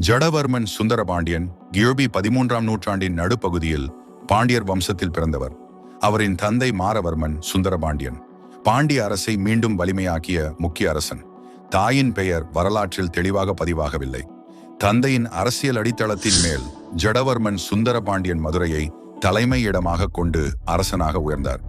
ஜடவர்மன் சுந்தரபாண்டியன் கியோபி பதிமூன்றாம் நூற்றாண்டின் நடுப்பகுதியில் பாண்டியர் வம்சத்தில் பிறந்தவர். அவரின் தந்தை மாரவர்மன் சுந்தரபாண்டியன். பாண்டிய அரசை மீண்டும் வலிமையாக்கிய முக்கிய அரசன். தாயின் பெயர் வரலாற்றில் தெளிவாக பதிவாகவில்லை. தந்தையின் அரசியல் அடித்தளத்தின் மேல் ஜடவர்மன் சுந்தரபாண்டியன் மதுரையை தலைமையிடமாக கொண்டு அரசனாக உயர்ந்தார்.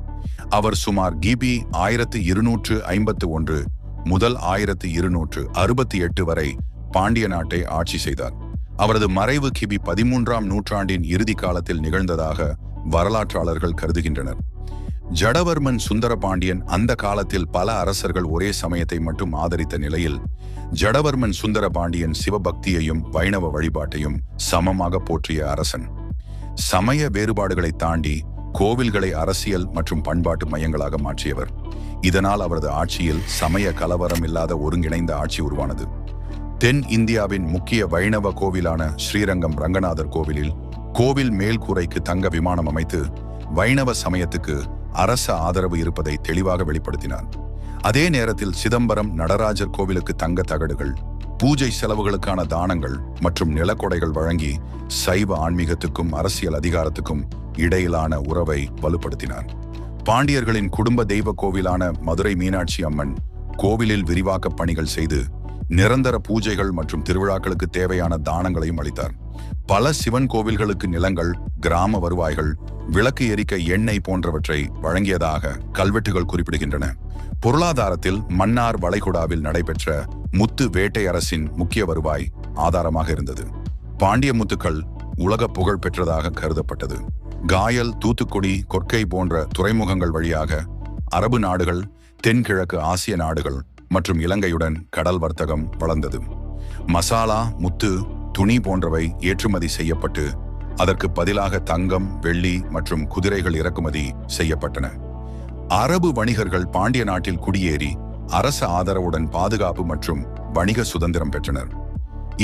அவர் சுமார் கிபி ஆயிரத்து இருநூற்று ஐம்பத்து ஒன்று முதல் ஆயிரத்து இருநூற்று அறுபத்தி எட்டு வரை பாண்டிய நாட்டை ஆட்சி செய்தார். அவரது மறைவு கிபி பதிமூன்றாம் நூற்றாண்டின் இறுதி காலத்தில் நிகழ்ந்ததாக வரலாற்றாளர்கள் கருதுகின்றனர். ஜடவர்மன் சுந்தரபாண்டியன் அந்த காலத்தில் பல அரசர்கள் ஒரே சமயத்தை மட்டும் ஆதரித்த நிலையில் ஜடவர்மன் சுந்தரபாண்டியன் சிவபக்தியையும் வைணவ வழிபாட்டையும் சமமாக போற்றிய அரசன். சமய வேறுபாடுகளை தாண்டி கோவில்களை அரசியல் மற்றும் பண்பாட்டு மையங்களாக மாற்றியவர். இதனால் அவரது ஆட்சியில் சமய கலவரம் இல்லாத ஒருங்கிணைந்த ஆட்சி உருவானது. தென் இந்தியாவின் முக்கிய வைணவ கோவிலான ஸ்ரீரங்கம் ரங்கநாதர் கோவிலில் கோவில் மேல்கூரைக்கு தங்க விமானம் அமைத்து வைணவ சமயத்துக்கு அரச ஆதரவு இருப்பதை தெளிவாக வெளிப்படுத்தினார். அதே நேரத்தில் சிதம்பரம் நடராஜர் கோவிலுக்கு தங்க தகடுகள் பூஜை செலவுகளுக்கான தானங்கள் மற்றும் நிலக்கொடைகள் வழங்கி சைவ ஆன்மீகத்துக்கும் அரசியல் அதிகாரத்துக்கும் இடையிலான உறவை வலுப்படுத்தினார். பாண்டியர்களின் குடும்ப தெய்வ கோவிலான மதுரை மீனாட்சி அம்மன் கோவிலில் விரிவாக்க பணிகள் செய்து நிரந்தர பூஜைகள் மற்றும் திருவிழாக்களுக்கு தேவையான தானங்களையும் அளித்தார். பல சிவன் கோவில்களுக்கு நிலங்கள் கிராம வருவாய்கள் விளக்கு எரிக்க எண்ணெய் போன்றவற்றை வழங்கியதாக கல்வெட்டுகள் குறிப்பிடுகின்றன. பொருளாதாரத்தில் மன்னார் வளைகுடாவில் நடைபெற்ற முத்து வேட்டை அரசின் முக்கிய வருவாய் ஆதாரமாக இருந்தது. பாண்டிய முத்துக்கள் உலக புகழ் பெற்றதாக கருதப்பட்டது. காயல் தூத்துக்குடி கொற்கை போன்ற துறைமுகங்கள் வழியாக அரபு நாடுகள் தென்கிழக்கு ஆசிய நாடுகள் மற்றும் இலங்கையுடன் கடல் வர்த்தகம் வளர்ந்தது. மசாலா முத்து துணி போன்றவை ஏற்றுமதி செய்யப்பட்டு அதற்கு பதிலாக தங்கம் வெள்ளி மற்றும் குதிரைகள் இறக்குமதி செய்யப்பட்டன. அரபு வணிகர்கள் பாண்டிய நாட்டில் குடியேறி அரச ஆதரவுடன் பாதுகாப்பு மற்றும் வணிக சுதந்திரம் பெற்றனர்.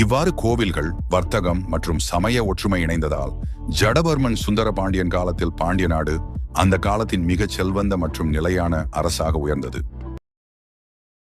இவ்வாறு கோவில்கள் வர்த்தகம் மற்றும் சமய ஒற்றுமை இணைந்ததால் ஜடவர்மன் சுந்தர பாண்டியன் காலத்தில் பாண்டிய நாடு அந்த காலத்தின் மிகச் செல்வந்த மற்றும் நிலையான அரசாக உயர்ந்தது.